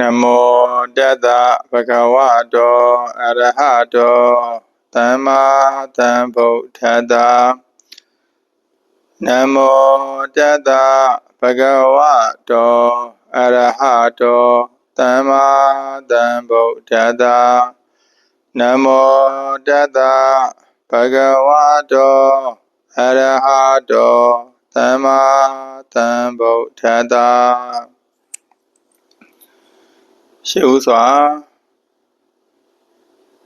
နမောတတ္တဗဂဝတောအရဟတောသမ္မာသမ္ဗုဒ္ဓတ္တနမောတတ္တဗဂဝတောအရဟတောသမ္မာသမ္ဗုဒ္ဓတ္တနမောတတ္တဗဂဝတောအရဟတောသမ္မာသမ္ဗုဒ္ဓတ္တ ရှေ့ဦးစွာ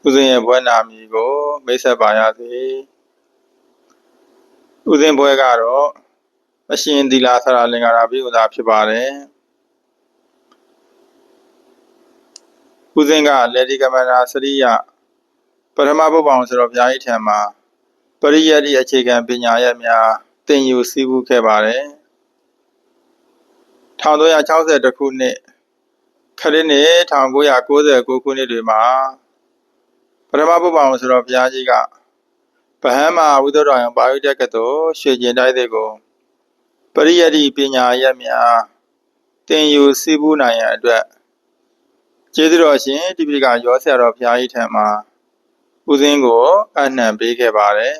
ဦးဇင်းရဲ့ဘွဲနာမည်ကို မိတ်ဆက်ပါရစေဦးဇင်းဘွဲကတော့အရှင်သီလာသရလင်္ကာရဘိဥသာဖြစ်ပါတယ်ဦးဇင်းကလေဒီကမနာစရိယပထမဘုပ္ပောင်ဆိုတော့ဘုရားကြီးထံမှာပရိယတ္တိအခြေခံပညာရပ်များသင်ယူစည်းဝူးခဲ့ပါတယ်1360ခုနှစ် ခရစ်နှစ်1999ခုနှစ်တွေမှာပထမဘုပ္ပအောင်ဆိုတော့ဘုရားကြီးကဗဟန်းမာဝိသုဒ္ဓယံပါဠိတက္ကသိုလ်ရွှေကျင်တိုက်တဲ့ကိုပရိယတ္တိပညာရက်များတင်ယူစီးပူးနိုင်ရန်အတွက်ကျေးဇူးတော်ရှင်တိပိကရောဆရာတော်ဘုရားကြီးထံမှာဦးစင်းကိုအနှံပေးခဲ့ပါတယ်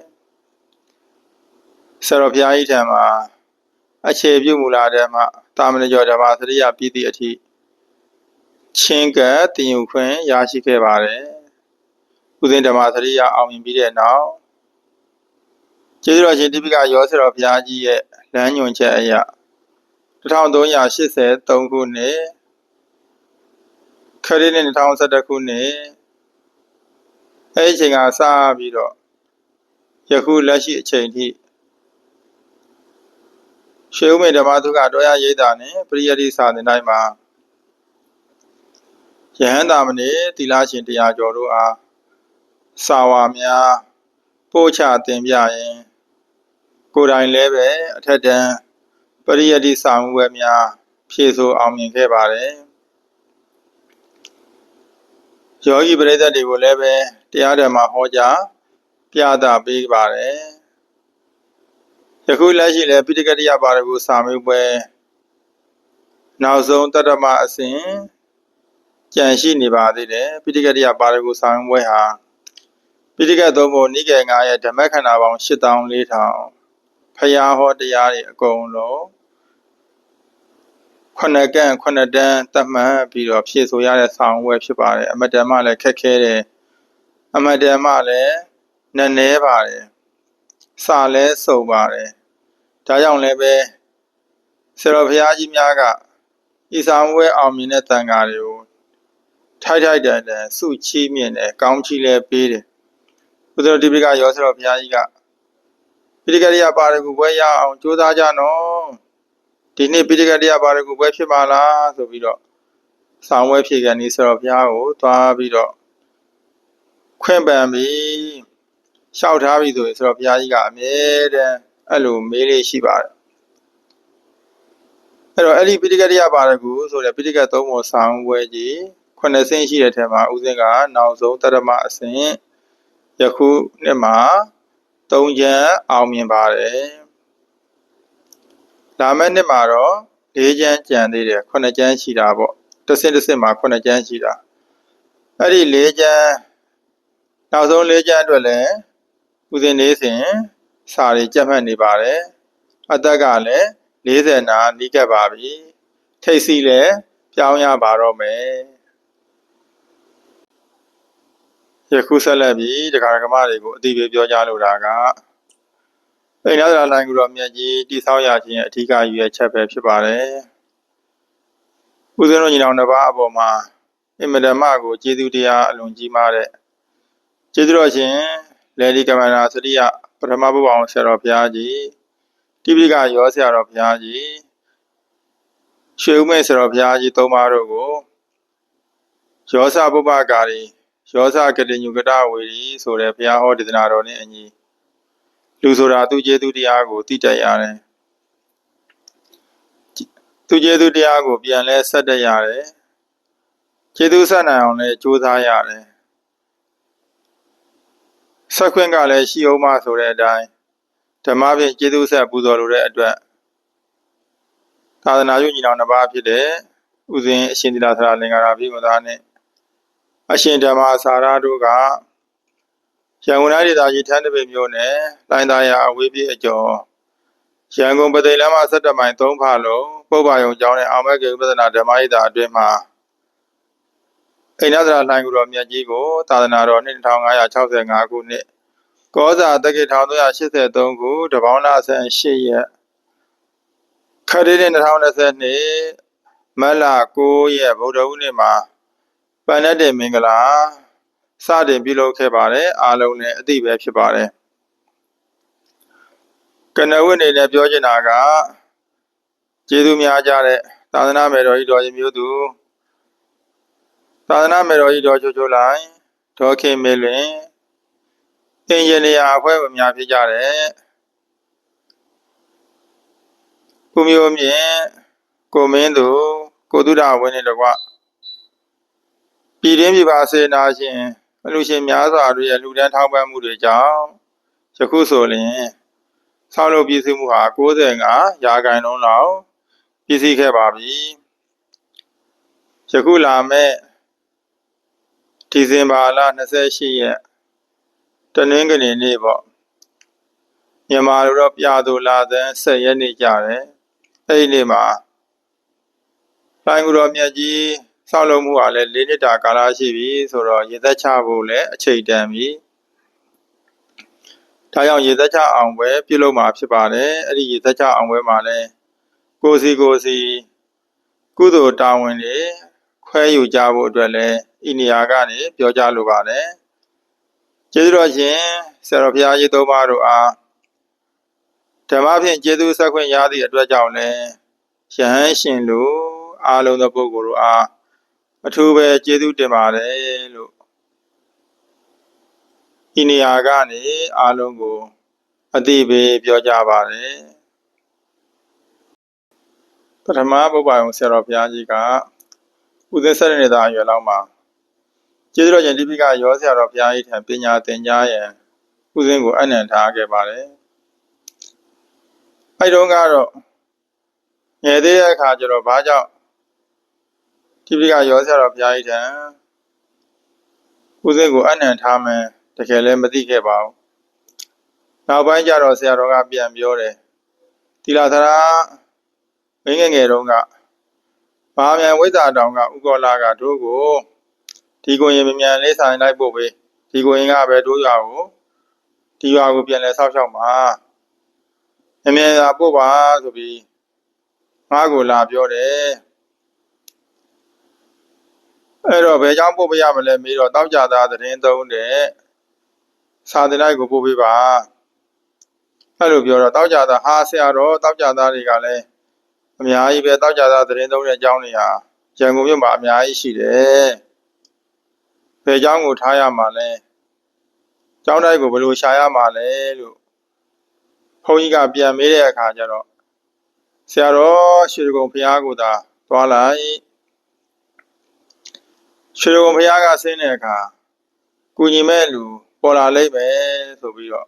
ဆရာတော်ဘုရားကြီးထံမှာအခြေပြုမူလာတဲ့မှာတာမဏေကျော်ဓမ္မစရိယပြည်သည့်အထိ ချင်းကပ်တင်ယူခွင့်ရရှိခဲ့ပါတယ်။ဥစဉ်ဓမ္မသရိယအောင်မြင်ပြီးတဲ့နောက်ကျေးဇူးတော်ရှင်တိပိကရောဆရာတော်ဘုရားကြီးရဲ့လမ်းညွှန်ချက်အရ1383ခုနှစ်ခရစ်နှစ်2011ခုနှစ်အဲဒီအချိန်ကစပြီးတော့ယခုလက်ရှိအချိန်ထိရှေးဥမေဓမ္မသုခတော်ရရိပ်တာနဲ့ပရိယတိစာသင်တိုင်းမှာ ယဟန္တာမဏေသီလရှင်တရားကျော်တို့အားစာဝါများပို့ချတင်ပြရင် ကိုယ်တိုင်လည်းပဲအထက်တန်းပရိယတ္တိစာမှုဝဲများဖြည့်ဆို့အောင်မြင်ခဲ့ပါတယ်ယောဂီပရိသတ်တွေကိုလည်းပဲတရားဓမ္မဟောကြားပြသပေးပါတယ်ယခုလက်ရှိလည်းပိဋကတိယပါရဂုစာမေးပွဲနောက်ဆုံးတတ္တမအစဉ် ကြံရှိနေပါသေးတယ်ပိဋကတိယပါရဂုဆောင်ပွဲဟာပိဋကသုံးပုံနိကေ9ရဲ့ဓမ္မခန္ဓာပေါင်း8400ဖရာဟောတရားတွေအကုန်လုံးခုနကန့်ခုနတန်းတတ်မှတ်ပြီးတော့ဖြည့်ဆိုရတဲ့ဆောင်ပွဲဖြစ်ပါတယ်အမတန်မှလည်းခက်ခဲတယ်အမတန်မှလည်းနည်းနည်းပါတယ်စာလဲစုံပါတယ်ဒါကြောင့်လည်းပဲဆရာတော်ဘုရားကြီးများကဤဆောင်ပွဲအောင်မြင်တဲ့တန်ဃာတွေကို ထိုက်ထိုက်တန်တန်စုချီးမြှင့်တယ်ကောင်းချီးလည်းပေးတယ်ဘုရားတိပိကရောဆရာဘုရားကြီးကပိဋကရိယပါရဂုဘွဲရအောင်ကြိုးစားကြနော်ဒီနေ့ပိဋကရိယပါရဂုဘွဲဖြစ်ပါလားဆိုပြီးတော့ဆောင်းဝဲဖြေကန်ဒီဆရာဘုရားကိုသွားပြီးတော့ခွင့်ပန်ပြီးလျှောက်ထားပြီဆိုရင်ဆရာဘုရားကြီးကအမြဲတမ်းအဲ့လိုမေးလေးရှိပါတယ်အဲ့တော့အဲ့ဒီပိဋကရိယပါရဂုဆိုတဲ့ပိဋကသုံးပုံဆောင်းဝဲကြီး ခုနှစ်ဆင့်ရှိတဲ့ထဲမှာဥစဉ်ကနောက်ဆုံးတရမအဆင့်ယခုနှစ်မှာ၃ချမ်းအောင်မြင်ပါတယ်လာမယ့်နှစ်မှာတော့၄ချမ်းကြံသေးတယ်ခုနှစ်ချမ်းရှိတာပေါ့တစ်ဆင့်တစ်ဆင့်မှာခုနှစ်ချမ်းရှိတာအဲ့ဒီ၄ချမ်းနောက်ဆုံး၄ချမ်းအတွက်လည်းဥစဉ်လေးစဉ်စာတွေကြက်မှတ်နေပါတယ်အသက်ကလည်း40နာနီးကပ်ပါပြီထိတ်စီလည်းပြောင်းရပါတော့မယ် ယခုဆက်လက်ပြီးတရားဓမ္မတွေကိုအတိပေးပြောကြားလိုတာကအိန္ဒြာလိုင်းကူတော်မြတ်ကြီးတိဆောက်ရခြင်းရဲ့အထူးအရွယ်ချက်ပဲဖြစ်ပါတယ်။ဦးဇင်းတို့ညီတော်တစ်ပါးအပေါ်မှာအင်မတန်မှကိုကျေးဇူးတရားအလွန်ကြီးမားတဲ့ကျေးဇူးတော်ရှင်လေဒီကမန္နာသတိယပထမဘုရားဆရာတော်ဘုရားကြီးတိပိကရောဆရာတော်ဘုရားကြီးရွှေဦးမဲဆရာတော်ဘုရားကြီးသုံးပါးတို့ကိုရောစပုပ္ပကာရီ ရောစကတိညုကတဝေရီဆိုတဲ့ဘုရားဟောဒေသနာတော်နဲ့အညီလူဆိုတာသူကျေသူတရားကိုသိတတ်ရတယ်သူကျေသူတရားကိုပြန်လဲဆက်တတ်ရတယ်ကျေသူဆက်နိုင်အောင်လဲကြိုးစားရတယ်ဆက်ခွင့်ကလည်းရှိအောင်မဆိုတဲ့အတိုင်းဓမ္မဖြင့်ကျေသူဆက်ပူဇော်လိုတဲ့အတွက်သာသနာ့ညီနောင်တစ်ပါးဖြစ်တဲ့ဥစဉ်အရှင်သီလသရလင်္ကာရာဘိမသာနှင့် အရှင်ဓမ္မစာရတို့ကရန်ကုန်တိုင်းဒေသကြီးထန်းတပင်မြို့နယ်လိုင်းသားရအဝေးပြေးအကျော်ရန်ကုန်ပသိမ်လမ်းမ17မိုင်3ဖာလုံးပုဗ္ဗယုံကျောင်းနဲ့အောင်မဲကေဥပဒနာဓမ္မဣတာအတွင်းမှာအိန္ဒသရလှိုင်းကူတော်မြတ်ကြီးကိုသာသနာတော်2565ခုနှစ်ကောဇာတက္ကိ1383ခုတပေါင်းလ18ရက်ခရစ်နှစ်2020မတ်လ9ရက်ဗုဒ္ဓဟူးနေ့မှာ ပဏ္ဏတေမင်္ဂလာစတင်ပြုလုပ်ခဲ့ပါတယ်အားလုံးလည်းအသိပဲဖြစ်ပါတယ်ကနဝိအနေနဲ့ပြောချင်တာကကျေးဇူးများကြတဲ့သာသနာမေတော်ကြီးတော်ရင်မျိုးသူသာသနာမေတော်ကြီးတော်ချိုချိုလိုက်ဒေါခင်မေလွင်အင်ဂျင်နီယာအဖွဲ့ဝင်များဖြစ်ကြတဲ့ကုမျိုးမြင့်ကိုမင်းသူကိုတုဒဝင်းနဲ့တကွ ပြည်တွင်းပြည်ပစေနာရှင်အလူရှင်များစွာတို့ရဲ့လူဒန်းထောက်ပံ့မှုတွေကြောင့်ယခုဆိုရင်ဆောက်လုပ်ပြည်စုမှုဟာ95ရာခိုင်နှုန်းလောက်ပြည်စည်းခဲ့ပါပြီယခုလာမဲ့ဒီဇင်ဘာလ28ရက်တနင်္ဂနွေနေ့ပေါ့မြန်မာလိုတော့ပြသူလာသန်း10ရက်နေ့ကြတယ်အဲ့ဒီနေ့မှာလိုင်းကူတော်မြတ်ကြီး ဆောက်လုပ်မှုဟာလည်း၄နှစ်တာကာလရှိပြီဆိုတော့ရေသက်ချဖို့လည်းအချိန်တန်ပြီဒါကြောင့်ရေသက်ချအောင်ပွဲပြုလုပ်မှာဖြစ်ပါတယ်အဲ့ဒီရေသက်ချအောင်ပွဲမှာလည်းကိုစီကိုစီကုသိုလ်တာဝန်တွေခွဲယူကြဖို့အတွက်လည်းဤနေရာကနေပြောကြားလိုပါတယ်ကျေးဇူးတော်ရှင်ဆရာတော်ဘုရားကြီးသုံးပါးတို့အားဓမ္မဖြင့်ကျေးဇူးဆက်ခွင့်ရသည့်အတွက်ကြောင့်လည်းယဟန်ရှင်တို့အားလုံးသောပုဂ္ဂိုလ်တို့အား အထူးပဲကျေးဇူးတင်ပါတယ်လို့ဒီနေရာကနေအားလုံးကိုအတိပေးပြောကြပါတယ်ပထမပုဗ္ဗယုံဆရာတော်ဘုရားကြီးကဥသေဆက်နေတဲ့ရွယ်လောက်မှာကျေးဇူးတော်ရှင်တိပိကရောဆရာတော်ဘုရားကြီးထံပညာသင်ကြားရန်ဥစဉ်ကိုအနံ့ထားခဲ့ပါတယ်အဲ့တုန်းကတော့ငယ်သေးတဲ့အခါကျတော့ဘာကြောင့် တိပိကရောဆရာတော်ဘုရားကြီးထံဥစဉ်ကိုအနံ့ထားမယ်တကယ်လည်းမသိခဲ့ပါဘူးနောက်ပိုင်းကျတော့ဆရာတော်ကပြန်ပြောတယ်တိလာသရာမင်းငယ်ငယ်တုန်းကဘာမြန်ဝိဇ္ဇာတောင်ကဥကောလာကတို့ကိုဒီကိုရင်မမြန်လေးဆိုင်လိုက်ပို့ပေးဒီကိုရင်ကပဲတို့ရွာကိုဒီရွာကိုပြန်လဲဆောက်ရှောက်မှာမမြန်သာပို့ပါဆိုပြီးငါ့ကိုလာပြောတယ် အဲ့တော့ဘယ်ကြောင့်ပို့ပေးရမလဲမေးတော့တောက်ကြသားသတင်းသုံးတဲ့စာတင်လိုက်ကိုပို့ပေးပါအဲ့လိုပြောတော့တောက်ကြသားဟာဆရာတော်တောက်ကြသားတွေကလည်းအများကြီးပဲတောက်ကြသားသတင်းသုံးတဲ့အကြောင်းတွေဟာရန်ကုန်မြို့မှာအများကြီးရှိတယ်ဘယ်ကြောင့်ကိုထားရမှာလဲကျောင်းတိုက်ကိုဘယ်လိုရှာရမှာလဲလို့ဘုန်းကြီးကပြန်မေးတဲ့အခါကျတော့ဆရာတော်ရွှေကုံဖျားကိုသာသွားလိုက် ရွှေကုံဖះကဆင်းတဲ့အခါကုညီမဲ့လူပေါ်လာလိမ့်မယ်ဆိုပြီးတော့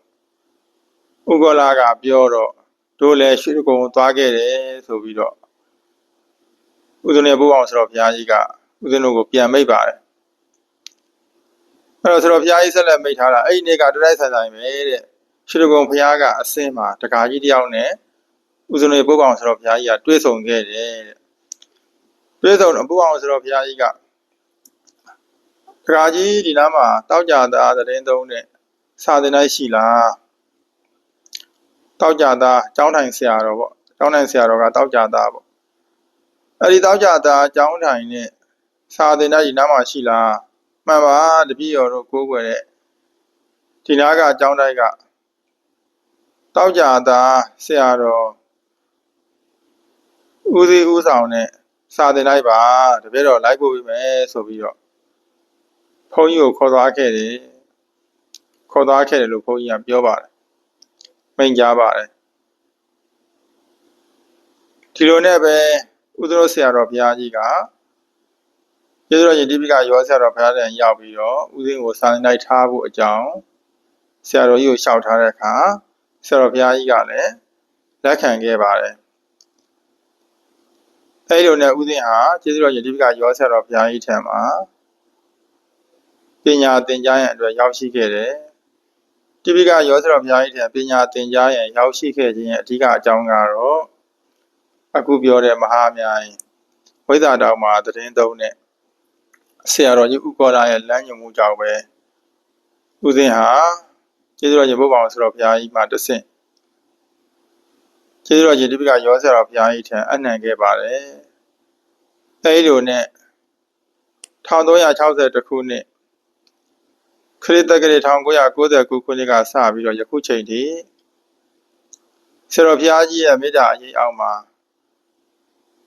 ဥက္ကလာကပြောတော့တို့လည်းရွှေကုံသွားခဲ့တယ်ဆိုပြီးတော့ဥဒုနေဘုရားဆိုတော့ဘုရားကြီးကဥဒုနုကိုပြန်မိတ်ပါတယ်အဲ့တော့ဆိုတော့ဘုရားကြီးဆက်လက်မိတ်ထားတာအဲ့ဒီနေ့ကတရိုက်ဆိုင်ဆိုင်ပဲတဲ့ရွှေကုံဘုရားကအစင်းမှာတကာကြီးတယောက်နဲ့ဥဇုံနေပုဗ္ဗအောင်ဆိုတော့ဘုရားကြီးကတွေ့ဆုံခဲ့တယ်တဲ့တွေ့ဆုံပုဗ္ဗအောင်ဆိုတော့ဘုရားကြီးက တကာကြီးဒီနားမှာတောက်ကြသားသတင်းသုံးတဲ့စာသင်တိုင်းရှိလားတောက်ကြသားကျောင်းထိုင်ဆရာတော်ပေါ့ကျောင်းထိုင်ဆရာတော်ကတောက်ကြသားပေါ့အဲ့ဒီတောက်ကြသားကျောင်းထိုင်နဲ့စာသင်တိုင်းဒီနားမှာရှိလားမှန်ပါတပည့်တော်တို့ကိုးကွယ်တဲ့ဒီနားကအကြောင်းတိုက်ကတောက်ကြသားဆရာတော်ဦးစီးဦးဆောင်နဲ့စာသင်လိုက်ပါတပည့်တော်လိုက်ပို့ပြီးမယ်ဆိုပြီးတော့ ဘုန်းကြီးကိုခေါ်သွားခဲ့တယ်ခေါ်သွားခဲ့တယ်လို့ဘုန်းကြီးကပြောပါတယ်မိန်ကြားပါတယ်ဒီလိုနဲ့ပဲဥဒရဆရာတော်ဘုရားကြီးကကျေးဇူးတော်ရှင်တိပိကရောဆရာတော်ဘုရားတန်ရောက်ပြီးတော့ဥစဉ်ကိုစာသင်လိုက်ထားဖို့အကြောင်းဆရာတော်ကြီးကိုလျှောက်ထားတဲ့အခါဆရာတော်ဘုရားကြီးကလည်းလက်ခံခဲ့ပါတယ်အဲဒီလိုနဲ့ဥစဉ်ဟာကျေးဇူးတော်ရှင်ဒီပကရောဆက်တော်ဘုရားကြီးထံမှာ ပညာသင်ကြားရန်အတွက်ရောက်ရှိခဲ့တယ်တိပိကရောဆက်တော်ဘုရားကြီးထံပညာသင်ကြားရန်ရောက်ရှိခဲ့ခြင်းရဲ့အဓိကအကြောင်းကတော့အခုပြောတဲ့မဟာမြိုင်ဝိဇ္ဇာတော်မှာသတင်းသုံးတဲ့ဆရာတော်ကြီးဥက္ကောရရဲ့လမ်းညွှန်မှုကြောင့်ပဲဥစဉ်ဟာကျေးဇူးတော်ရှင်ဘုရားဆိုတော်ဘုရားကြီးမှာတဆင့်ကျေးဇူးတော်ရှင်တိပိကရောဆက်တော်ဘုရားကြီးထံအနှံခဲ့ပါတယ်အဲဒီလိုနဲ့1360ခုနှစ် ခရစ်တက္ကရာ1999ခုနှစ်ကစပြီးတော့ယခုချိန်ထိဆရာတော်ဘုရားကြီးရဲ့မေတ္တာအရေးအောက်မှာ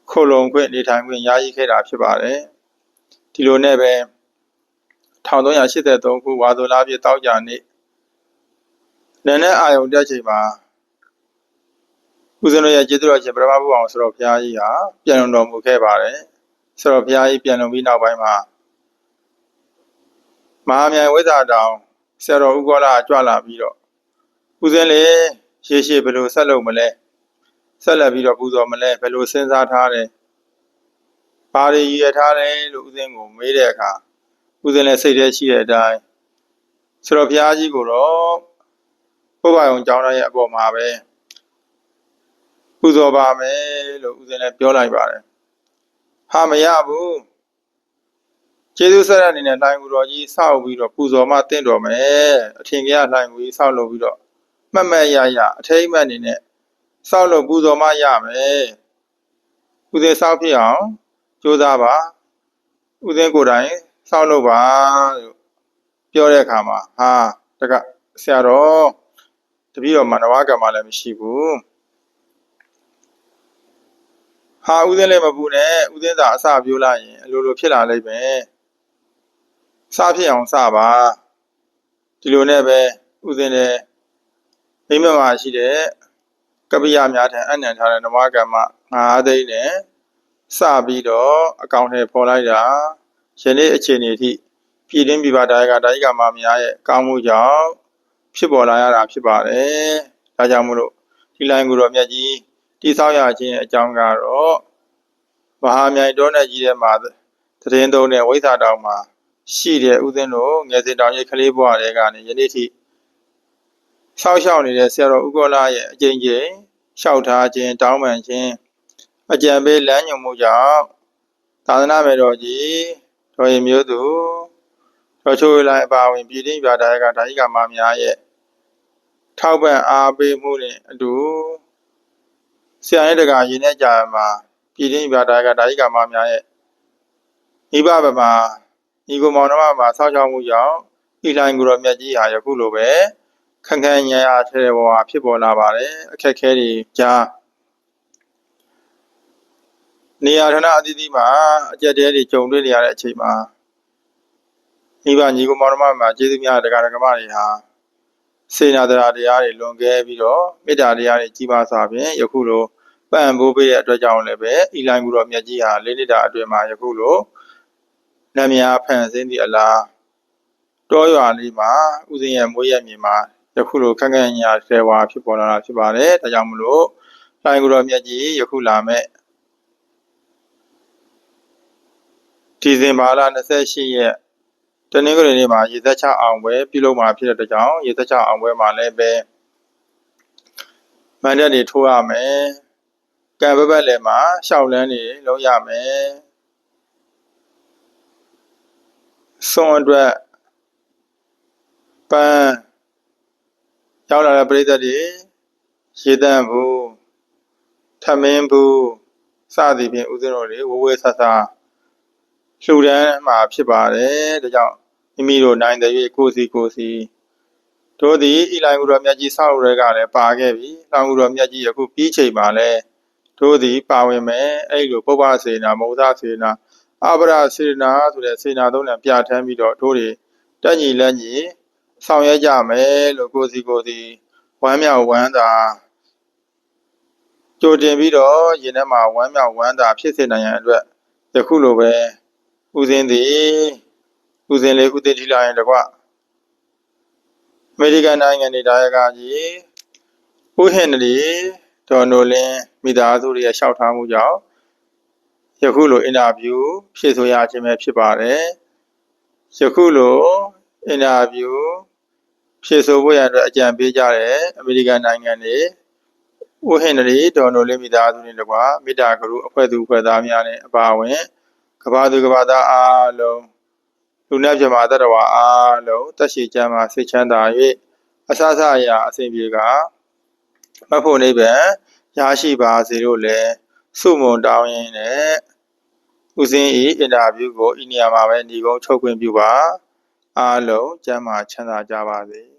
ခုလုံခွင့်နေထိုင်ခွင့်ရရှိခဲ့တာဖြစ်ပါတယ်ဒီလိုနဲ့ပဲ1383ခုဝါဆိုလပြည့်တောက်ကြနေ့နည်းနည်းအာယုံတက်ချိန်မှာဦးဇင်းတို့ရဲ့ကျေးဇူးတော်ရှင်ပရမဘုရားဆိုတော်ဘုရားကြီးဟာပြန်လုံတော်မူခဲ့ပါတယ်ဆိုတော့ဘုရားကြီးပြန်လုံပြီးနောက်ပိုင်းမှာ မဟာမြိုင်ဝိဇ္ဇာတောင်ဆရာတော်ဥကောလာကြွလာပြီးတော့ဦးဇင်းလေရေရှည်ဘယ်လိုဆက်လုပ်မလဲဆက်လက်ပြီးတော့ပူဇော်မလဲဘယ်လိုစဉ်းစားထားတယ်ဘာတွေရည်ရထားတယ်လို့ဦးဇင်းကိုမေးတဲ့အခါဦးဇင်းလည်းစိတ်ထဲရှိတဲ့အတိုင်းဆိုတော့ဘုရားကြီးကိုတော့ဘုရားအောင်ကျောင်းသားရဲ့အပေါ်မှာပဲပူဇော်ပါမယ်လို့ဦးဇင်းလည်းပြောလိုက်ပါတယ်ဟာမရဘူး ကျေးဇူးဆက်တဲ့အနေနဲ့လှိုင်ကူတော်ကြီးစောက်ပြီးတော့ပူဇော်မှတင့်တော်မယ်အထင်ကြီးလှိုင်ကူကြီးစောက်လုပ်ပြီးတော့မှတ်မှတ်ရရအထိမ့်မှတ်အနေနဲ့စောက်လို့ပူဇော်မှရမယ်ဦးသေးစောက်ဖြစ်အောင်ကြိုးစားပါဦးသေးကိုယ်တိုင်စောက်လို့ပါလို့ပြောတဲ့အခါမှာဟာတကဆရာတော်တပည့်တော်မနဝကံမှလည်းမရှိဘူးဟာဥစဉ်လည်းမပူနဲ့ဥစဉ်သာအစပြိုးလိုက်ရင်အလိုလိုဖြစ်လာလိမ့်မယ် စဖြစ်အောင်စပါဒီလိုနဲ့ပဲဥစဉ်လည်းမိမမှာရှိတဲ့ကပ္ပိယများထံအနံထားတဲ့နဝကမ္မ9သိန်းနဲ့စပြီးတော့အကောင့်ထဲပေါ်လိုက်တာယနေ့အခြေအနေထိပြည်တွင်းပြည်ပတိုင်းကတိုင်းကမများရဲ့ကောင်းမှုကြောင့်ဖြစ်ပေါ်လာရတာဖြစ်ပါတယ်ဒါကြောင့်မို့လို့ဒီလိုင်းကိုတော့မြတ်ကြီးတိဆောက်ရခြင်းအကြောင်းကတော့မဟာမြိုင်တောနယ်ကြီးထဲမှာသတင်းသုံးတဲ့ဝိသတောင်မှာ ရှိတဲ့ဥစဉ်တို့ငယ်စဉ်တောင်ရဲ့ကလေးဘဝတွေကနေယနေ့ထိဆောက်ရှောက်နေတဲ့ဆရာတော်ဥက္ကလာရဲ့အကျဉ်းချင်းလျှောက်ထားခြင်းတောင်းပန်ခြင်းအကြံပေးလမ်းညွှန်မှုကြောင့်သာသနာမေတော်ကြီးတော်ရင်မျိုးသူတော်ချိုးလိုက်အပါဝင်ပြည်တင်းပြတာကဒါဟိကမများရဲ့ထောက်ပံ့အားပေးမှုနဲ့အတူဆရာရဲ့တကာရင်းနဲ့ကြာမှာပြည်တင်းပြတာကဒါဟိကမများရဲ့မိဘဗမာ ညီကိုမောင်နှမမှာဆောက်ရှောက်မှုကြောင့်ဤလိုင်းကိုတော့မြတ်ကြီးဟာယခုလိုပဲခန့်ခန့်ညာညာထဲဘဝဖြစ်ပေါ်လာပါတယ်အခက်ခဲတွေကြားနေရာဌာနအသီးသီးမှာအကြက်တဲတွေကြုံတွေ့နေရတဲ့အချိန်မှာမိဘညီကိုမောင်နှမမှာကျေးဇူးများတရားဓမ္မတွေဟာစေနာတရားတရားတွေလွန်ကဲပြီးတော့မေတ္တာတရားတွေကြီးပါစွာဖြင့်ယခုလိုပံ့ပိုးပေးတဲ့အတွက်ကြောင့်လည်းပဲဤလိုင်းကူတော်မြတ်ကြီးဟာလေးနှစ်တာအတွင်းမှာယခုလို နတ်များဖန်ဆင်းသည့်အလားတောရွာလေးမှာဥစဉ်ရဲ့မွေးရမြေမှာယခုလိုခက်ခဲညာဆဲဝါဖြစ်ပေါ်လာတာဖြစ်ပါတယ်ဒါကြောင့်မလို့လိုင်းကူတော်မြတ်ကြီးယခုလာမဲ့ဒီဇင်ဘာလ28ရက်တနင်္ဂနွေနေ့မှာရေသက်ချအောင်ပွဲပြုလုပ်မှာဖြစ်တဲ့ကြောင့်ရေသက်ချအောင်ပွဲမှာလည်းပဲမန္တတွေထိုးရမယ်ကံပပတ်လည်းမှာရှောက်လန်းတွေလုံးရမယ် ဆွန်အတွက်ပန်းရောက်လာတဲ့ပရိသတ်တွေရေတန့်ဘူးထမင်းဘူးစသည်ဖြင့်ဥစဉ်တော်တွေဝဝဲဆဆလှူဒန်းမှာဖြစ်ပါတယ်ဒါကြောင့်မိမိတို့နိုင်တဲ့၍ကိုစီကိုစီတို့သည်ဤလိုင်ဥတော်မြတ်ကြီးဆောက်ရဲကလည်းပါခဲ့ပြီ။လောင်ဥတော်မြတ်ကြီးယခုပြီးချိန်မှာလည်းတို့သည်ပါဝင်မယ်။အဲ့လိုပုပ္ပစေနာမௌဒစေနာ အပရစေနာဆိုတဲ့စေနာသုံးနဲ့ပြဋ္ဌာန်းပြီးတော့တို့တွေတက်ညီလက်ညီဆောင်ရွက်ကြမယ်လို့ကိုစီကိုစီဝမ်းမြောက်ဝမ်းသာကြိုတင်ပြီးတော့ယင်ထဲမှာဝမ်းမြောက်ဝမ်းသာဖြစ်စေနိုင်ရန်အတွက်ယခုလိုပဲဥစဉ်သည်ဥစဉ်လေးဥသိတိလာရင်တကွအမေရိကန်နိုင်ငံနေဒါယကကြီးဥဟင်နလီဒေါ်နိုလင်းမိသားစုတွေရဲ့လျှောက်ထားမှုကြောင့် ယခုလိုအင်တာဗျူးဖြည့်ဆိုရခြင်းပဲဖြစ်ပါတယ်ယခုလိုအင်တာဗျူးဖြည့်ဆိုဖို့ရန်အတွက်အကြံပေးကြတဲ့အမေရိကန်နိုင်ငံတွေဦးဟင်နရီဒေါ်နိုလင်းမိသားစုတွေတကွာမေတ္တာကရုအဖွဲ့သူအဖွဲ့သားများနဲ့အပါအဝင်ကမ္ဘာသူကမ္ဘာသားအားလုံးလူနဲ့ပြမတ္တဝါအားလုံးတက်ရှိကြမှာစိတ်ချမ်းသာ၍အဆအဆအရာအစဉ်ပြေကမဖို့နိဗ္ဗာန်ရရှိပါစေလို့လည်း ဆုမွန်တောင်းရင်းနဲ့ဦးစင်းဤအင်တာဗျူးကိုဤနေရာမှာပဲညီကုန်းချုပ်ခွင့်ပြုပါအားလုံးကျမ်းမာချမ်းသာကြပါစေ